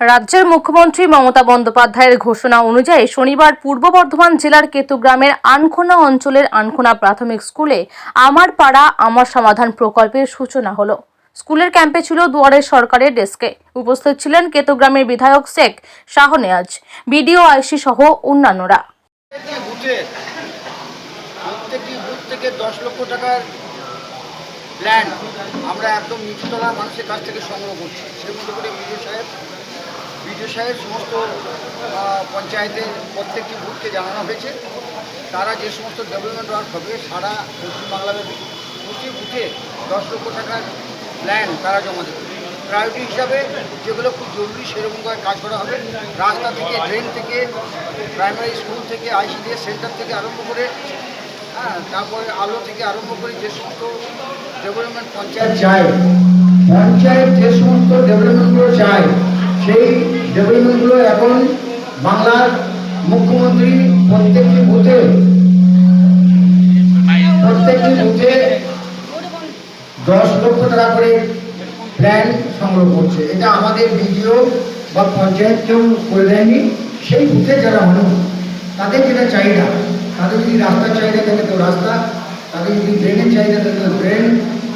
রাজ্যের মুখ্যমন্ত্রী মমতা বন্দ্যোপাধ্যায়ের ঘোষণা অনুযায়ী শনিবার পূর্ব বর্ধমান জেলার কেতুগ্রামের আনখোনা অঞ্চলের আনখোনা প্রাথমিক স্কুলে আমার পাড়া আমার সমাধান প্রকল্পের সূচনা হলো। স্কুলের ক্যাম্পে ছিল দুয়ারের সরকারের ডেস্কে। উপস্থিত ছিলেন কেতুগ্রামের বিধায়ক শেখ শাহনেয়াজ, বিডিও আইসি সহ অন্যান্যরা। আমরা একদম নিচুতলা মানুষের কাছ থেকে সংগ্রহ করছি। সেই মতো করে সাহেব বিডিও সাহেব সমস্ত আহ, পঞ্চায়েতের প্রত্যেকটি বুথকে জানানো হয়েছে। তারা যে সমস্ত ডেভেলপমেন্ট ওয়ার্ক হবে সারা পশ্চিমবাংলাব্যাপী প্রতি বুথে দশ লক্ষ টাকার প্ল্যান তারা জমা দেবে। প্রায়োরিটি হিসাবে যেগুলো খুব জরুরি সেরকম করে কাজ করা হবে। রাস্তা থেকে ড্রেন থেকে প্রাইমারি স্কুল থেকে আইসিডিএস সেন্টার থেকে আরম্ভ করে হ্যাঁ তারপরে আলো থেকে আরম্ভ করে যে সমস্ত ডেভেলপমেন্ট পঞ্চায়েত চায় পঞ্চায়েত যে সমস্ত ডেভেলপমেন্টগুলো চায় সেই ডেভেলপমেন্টগুলো এখন বাংলার মুখ্যমন্ত্রী প্রত্যেকটি বুথে প্রত্যেকটি বুথে দশ লক্ষ টাকা করে প্ল্যান সংগ্রহ করছে। এটা আমাদের বিডিও বা পঞ্চায়েত কেউ করে দেয়নি, সেই বুথে যারা মানুষ, তাদের যেটা চাহিদা, তাদের যদি রাস্তার চাহিদা থাকে তো রাস্তা, তাদের যদি ড্রেনের চাহিদা থাকে তো ড্রেন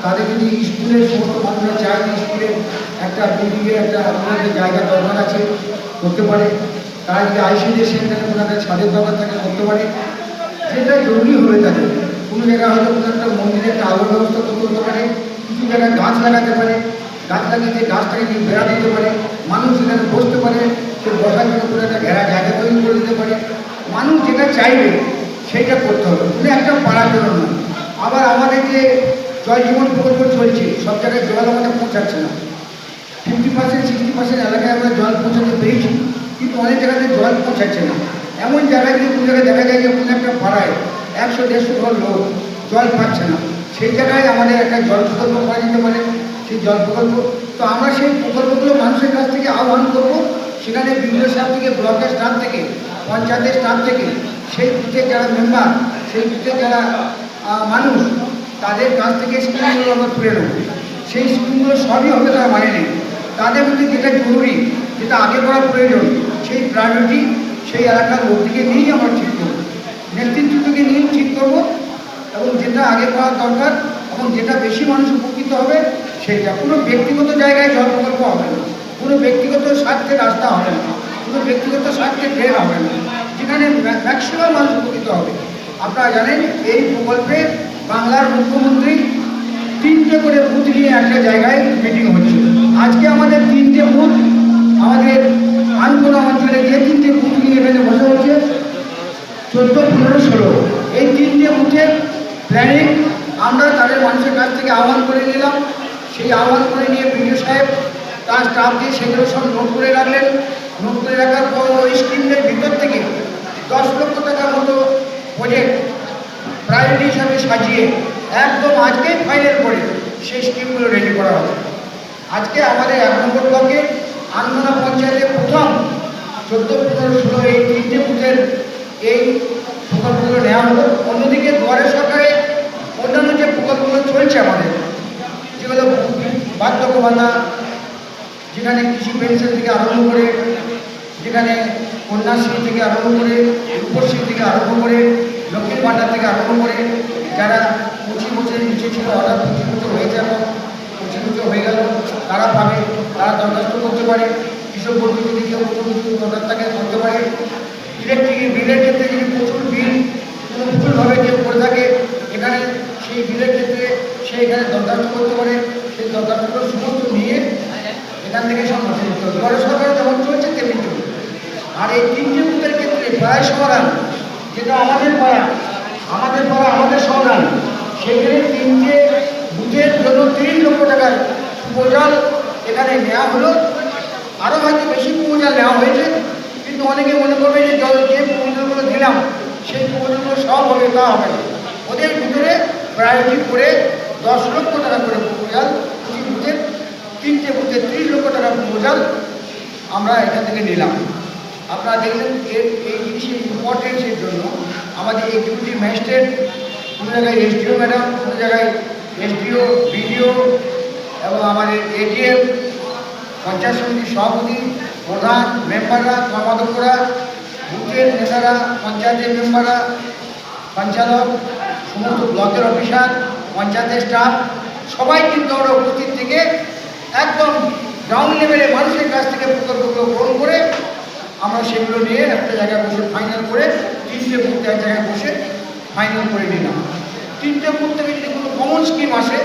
তাদের যদি স্কুলের সমস্ত মানুষরা চায় স্কুলে একটা বিল্ডিংয়ের একটা একটা জায়গা দরকার আছে, করতে পারে। তারা যদি আইসিডি সেন্টারে একটা ছাদের দরকার থাকে, করতে পারে। যেটা জরুরি হয়ে থাকে কোনো জায়গায় হয়তো কোনো একটা মন্দিরে একটা আলোর ব্যবস্থা করতে পারে, কিছু জায়গায় গাছ লাগাতে পারে, গাছ লাগিয়ে যে গাছটাকে যদি বেড়া দিতে পারে, মানুষ যেখানে বসতে পারে, সে বসার জন্য কোনো একটা ঘেরা জায়গা তৈরি করে দিতে পারে। মানুষ যেটা চাইবে, সেইটা করতে হবে। কোনো একটা পাড়ার জন্য আবার আমাদের যে জল জীবন প্রকল্প চলছে, সব জায়গায় জল আমাদের পৌঁছাচ্ছে না। ফিফটি পার্সেন্ট সিক্সটি পার্সেন্ট এলাকায় আমরা জল পৌঁছাতে পেরেছি, কিন্তু অনেক জায়গাতে জল পৌঁছাচ্ছে না। এমন জায়গায় যদি কোনো জায়গায় দেখা যায় যে কোনো একটা পাড়ায় একশো, দেড়শো ঘর লোক জল পাচ্ছে না। সেই জায়গায় আমাদের একটা জল প্রকল্প করা যেতে পারে, সেই জল প্রকল্প। তো আমরা সেই প্রকল্পগুলো মানুষের কাছ থেকে আহ্বান করব, সেখানে বিভিন্ন স্টাফ থেকে, ব্লকের স্টাফ থেকে, পঞ্চায়েতের স্টাফ থেকে, সেই বুথের যারা মেম্বার সেই বুথের যারা মানুষ তাদের কাছ থেকে স্কিমগুলো আমরা তুলে নেব। সেই স্কিমগুলো সবই হবে তারা মানে নেই তাদের মধ্যে যেটা জরুরি, যেটা আগে করা প্রয়োজন, সেই প্রায়োরিটি সেই এলাকার লোকটিকে নিয়েই আমরা ঠিক করব। নেতৃত্বকে নিয়েই ঠিক করব এবং যেটা আগে করা দরকার এবং যেটা বেশি মানুষ উপকৃত হবে, সেটা কোনো ব্যক্তিগত জায়গায় জল প্রকল্প হবে না। কোনো ব্যক্তিগত স্বার্থে রাস্তা হবে না। কোনো ব্যক্তিগত স্বার্থে ট্রেন হবে না। যেখানে ম্যাক্সিমাম মানুষ উপকৃত হবে। আপনারা জানেন এই প্রকল্পে বাংলার মুখ্যমন্ত্রী তিনটে করে বুথ নিয়ে একটা জায়গায় মিটিং হচ্ছে আজকে আমাদের তিনটে বুথ, আমাদের আনকোনা অঞ্চলে যে তিনটে বুথ নিয়ে এখানে বসে হচ্ছে, চোদ্দ, পনেরো, ষোলো। এই তিনটে বুথের প্ল্যানিং আমরা তাদের মানুষের কাছ থেকে আহ্বান করে নিলাম। সেই আহ্বান করে নিয়ে বিডিও সাহেব, তার স্টাফ দিয়ে সেগুলো সব নোট করে রাখলেন। নোট করে রাখার পর ওই স্কিমের ভিতর থেকে দশ লক্ষ টাকার মতো প্রজেক্ট প্রায়োরিটি হিসাবে সাজিয়ে একদম আজকেই ফাইনাল করে সেই স্কিমগুলো রেডি করা হবে আজকে আমাদের এক নম্বর ব্লকে আনন্দনা পঞ্চায়েতের প্রথম চোদ্দ, পনেরো, ষোলো এই তিনটে বুথের এই প্রকল্পগুলো নেওয়া হলো। অন্যদিকে দুয়ারে সরকারে অন্যান্য যে প্রকল্পগুলো চলছে আমাদের, যেগুলো বার্ধক্য ভাতা যেখানে কৃষি পেনশন থেকে আরম্ভ করে, যেখানে কন্যাশ্রী থেকে আরম্ভ করে, রূপশ্রী থেকে আরম্ভ করে লক্ষ্মীর ভাণ্ডার থেকে আরম্ভ করে যারা পঁচিশ বছরের নিচে ছিল, হঠাৎ পঁচিশ বছর হয়েছে এখন পঁচিশ বছর হয়ে গেল, তারা পাবে তারা দরখাস্ত করতে পারে। কৃষক বন্ধু যদি কেউ কোনো কিছু দরকার থাকে, করতে পারে। ইলেকট্রিক বিলের ক্ষেত্রে যদি প্রচুর বিল, প্রচুরভাবে কেউ করে থাকে, এখানে সেই বিলের ক্ষেত্রে সে এখানে দরখাস্ত করতে পারে। সেই দরখাস্তগুলো সমস্ত নিয়ে এখান থেকে সম্ভব করতে পরে সরকার যেমন চলছে, তেমনি চলবে। আর এই তিনটে বুথের ক্ষেত্রে প্রায় সমাধান যেটা আমাদের পাড়া আমাদের পাড়া, আমাদের সমাধান সেখানে তিনটে বুথের জন্য তিরিশ লক্ষ টাকার প্রপোজাল এখানে নেওয়া হলো। আরও হয়তো বেশি প্রপোজাল নেওয়া হয়েছে, কিন্তু অনেকে মনে করবে যে জল যে প্রপোজালগুলো দিলাম, সেই প্রপোজালগুলো সব হবে, তা হবে ওদের ভিতরে প্রায়োরিটি করে দশ লক্ষ টাকা করে প্রপোজাল বুথের তিনটে বুথে ত্রিশ লক্ষ টাকা প্রপোজাল আমরা এখান থেকে নিলাম। আপনারা দেখলেন এর এই জিনিসের ইম্পর্টেন্সের জন্য আমাদের এক্সিকিউটিভ ম্যাজিস্ট্রেট কোনো জায়গায় এসডিও ম্যাডাম কোনো জায়গায় এসডিও বিডিও এবং আমাদের এডিএম পঞ্চায়েত সমিতির সভাপতি, প্রধান মেম্বাররা কর্মাধ্যক্ষরা বুথের নেতারা, পঞ্চায়েতের মেম্বাররা পঞ্চালক সমস্ত ব্লকের অফিসার পঞ্চায়েতের স্টাফ সবাই কিন্তু আমরা উপস্থিত থেকে একদম গ্রাউন্ড লেভেলে মানুষের কাছ থেকে প্রকল্পগুলো গ্রহণ করে আমরা সেগুলো নিয়ে একটা জায়গায় বসে ফাইনাল করে তিনটে বুথ এক জায়গায় বসে ফাইনাল করে নিলাম। তিনটে বুথ থেকে যদি কোনো কমন স্কিম আসে